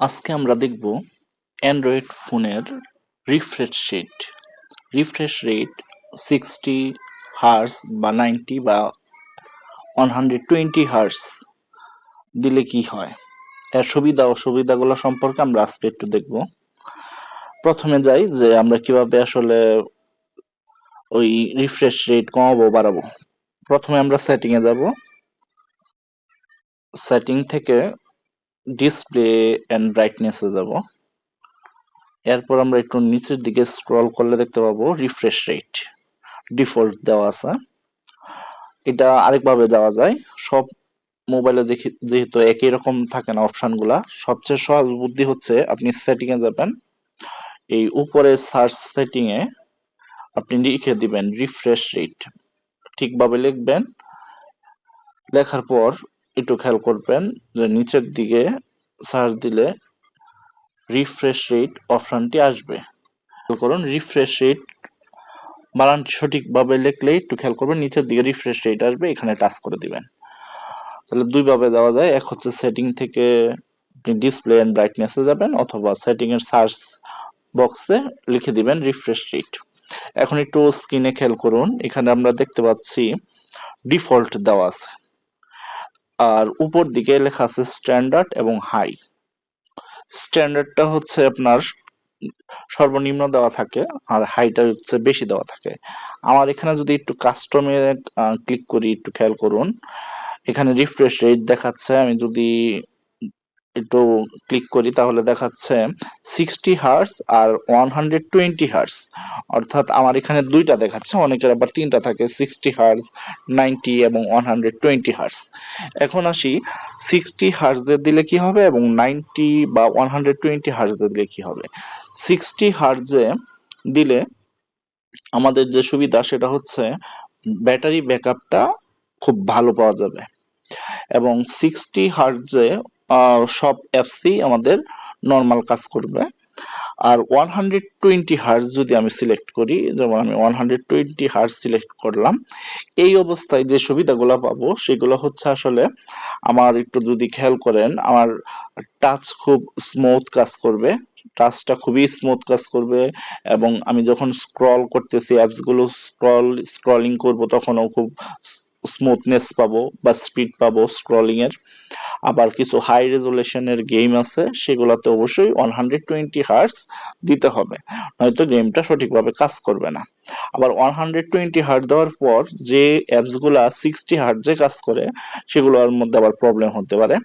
আজকে আমরা দেখব অ্যান্ড্রয়েড ফোনের refresh rate refresh rate sixty hertz বা নাইনটি বা ওয়ান হান্ড্রেড টোয়েন্টি হার্স দিলে কি হয়? এর সুবিধা, অসুবিধাগুলো সম্পর্কে আমরা আজকে একটু দেখব। প্রথমে যাই যে আমরা কীভাবে আসলে ওই রিফ্রেশ রেট কমাবো, বাড়াবো। প্রথমে আমরা সেটিংয়ে যাব। সেটিং থেকে ডিসপ্লে অ্যান্ড ব্রাইটনেসে যাব। এরপর আমরা একটু নিচের দিকে স্ক্রল করলে দেখতে পাবো রিফ্রেশ রেট ডিফল্ট দেওয়া আছে। এটা আরেকভাবে যাওয়া যায়। সব মোবাইলে দেখি যেহেতু একই রকম থাকে না অপশনগুলা সবচেয়ে সহজ বুদ্ধি হচ্ছে আপনি সেটিং এ যাবেন। এই উপরে সার্চ সেটিং এ আপনি লিখে দিবেন রিফ্রেশ রেট ঠিকভাবে লিখবেন। লেখার পর একটু খেয়াল করবেন যে নিচের দিকে সার্চ দিলে রিফ্রেশ রেট অপশানটি আসবে। করুন রিফ্রেশ রেট বানান সঠিকভাবে লিখলে একটু খেয়াল করবেন, নিচের দিকে রিফ্রেশ রেট আসবে, এখানে টাচ করে দিবেন। তাহলে দুইভাবে দেওয়া যায়, এক হচ্ছে সেটিং থেকে ডিসপ্লে এন্ড ব্রাইটনেসে যাবেন, অথবা সেটিংয়ের সার্চ বক্সে লিখে দিবেন রিফ্রেশ রেট এখন একটু স্ক্রিনে খেয়াল করুন, এখানে আমরা দেখতে পাচ্ছি ডিফল্ট দেওয়া আছে। আর উপর দিকে লেখা আছে স্ট্যান্ডার্ড এবং হাই। স্ট্যান্ডার্ডটা হচ্ছে আপনার সর্বনিম্ন দেওয়া থাকে আর হাইটা হচ্ছে বেশি দেওয়া থাকে। আমার এখানে যদি একটু কাস্টমে ক্লিক করি, একটু খেয়াল করুন। এখানে রিফ্রেশ রেট দেখাচ্ছে। আমি যদি একটু ক্লিক করি তাহলে দেখাচ্ছে সিক্সটি হার্স আর ওয়ান হান্ড্রেড টোয়েন্টি হার্স অর্থাৎ আমার এখানে দুইটা দেখাচ্ছে, অনেকের আবার তিনটা থাকে সিক্সটি হার্স নাইনটি এবং ওয়ান হান্ড্রেড টোয়েন্টি হার্স এখন আসি সিক্সটি হার্সদের দিলে কি হবে এবং নাইনটি বা ওয়ান হান্ড্রেড টোয়েন্টি হার্সদের দিলে কি হবে? সিক্সটি হার্জে দিলে আমাদের যে সুবিধা সেটা হচ্ছে ব্যাটারি ব্যাকআপটা খুব ভালো পাওয়া যাবে। এবং সিক্সটি হার্জে সব অ্যাপসই আমাদের নর্মাল কাজ করবে। আর ওয়ান হান্ড্রেড টোয়েন্টি হার্স যদি আমি সিলেক্ট করি, যেমন আমি one hundred twenty hertz select করলাম, এই অবস্থায় যে সুবিধাগুলো পাবো, সেগুলো হচ্ছে আসলে আমার একটু যদি খেয়াল করেন, আমার টাচ খুব স্মুথ কাজ করবে টাচটা খুবই স্মুথ কাজ করবে, এবং আমি যখন স্ক্রল করতেছি অ্যাপসগুলো স্ক্রল স্ক্রলিং করব, তখনও খুব স্মুথনেস পাবো বা স্পিড পাবো স্ক্রলিং এর। আবার কিছু হাই রেজুলেশনের গেম আছে, সেগুলোতে অবশ্যই ওয়ান হান্ড্রেড টোয়েন্টি হার্টস দিতে হবে, নয়তো গেমটা সঠিকভাবে কাজ করবে না। আবার ওয়ান হান্ড্রেড টোয়েন্টি হার্ট দেওয়ার পর যে অ্যাপসগুলা সিক্সটি হার্টজে কাজ করে, সেগুলোর মধ্যে আবার প্রবলেম হতে পারে।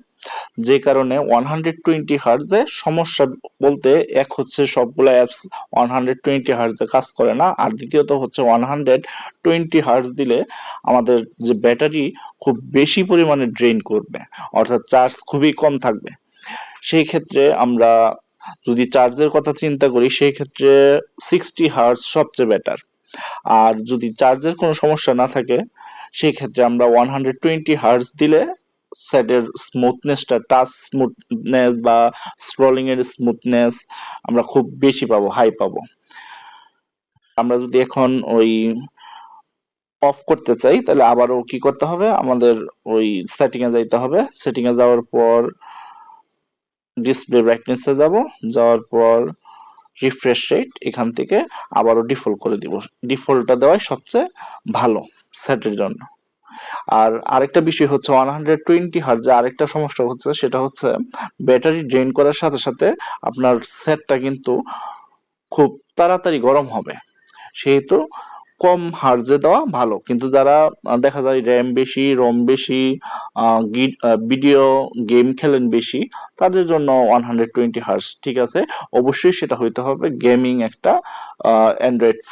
যে কারণে ওয়ান হান্ড্রেড টোয়েন্টি হার্জে সমস্যা বলতে এক হচ্ছে সবগুলো অ্যাপস ওয়ান হান্ড্রেড টোয়েন্টি হার্জে কাজ করে না, আর দ্বিতীয়ত হচ্ছে ওয়ান হান্ড্রেড টোয়েন্টি হার্জ দিলে আমাদের যে ব্যাটারি খুব বেশি পরিমাণে ড্রেন করবে, অর্থাৎ চার্জ খুবই কম থাকবে। সেই ক্ষেত্রে আমরা যদি চার্জের কথা চিন্তা করি, সেই ক্ষেত্রে সিক্সটি হার্জ সবচেয়ে বেটার আর যদি চার্জের কোনো সমস্যা না থাকে, সেই ক্ষেত্রে আমরা ওয়ান হান্ড্রেড টোয়েন্টি হার্জ দিলে সাইডের স্মুথনেসটা টাচ স্মুথনেস বা স্ক্রলিং এর স্মুথনেস আমরা খুব বেশি পাবো হাই পাবো। আমরা যদি এখন ওই অফ করতে চাই, তাহলে আবারও কি করতে হবে? আমাদের ওই সেটিং এ যাইতে হবে। সেটিং এ যাওয়ার পর ডিসপ্লে ব্রাইটনেসে যাব। যাওয়ার পর রিফ্রেশ রেট এখান থেকে আবারও ডিফল্ট করে দিব। ডিফল্টটা দেওয়াই সবচেয়ে ভালো সেটের জন্য। আর আরেকটা বিষয় হচ্ছে ওয়ান হান্ড্রেড টোয়েন্টি হার্জে আরেকটা সমস্যা হচ্ছে সেটা হচ্ছে ব্যাটারি ড্রেন করার সাথে সাথে আপনার সেটটা কিন্তু খুব তাড়াতাড়ি গরম হবে। সেহেতু কম হার্জে দেওয়া ভালো। কিন্তু যারা দেখা যায় র্যাম বেশি রম বেশি ভিডিও গেম খেলেন বেশি, তাদের জন্য ওয়ান হান্ড্রেড টোয়েন্টি হার্জ ঠিক আছে। অবশ্যই সেটা হইতে হবে গেমিং একটা অ্যান্ড্রয়েড ফোন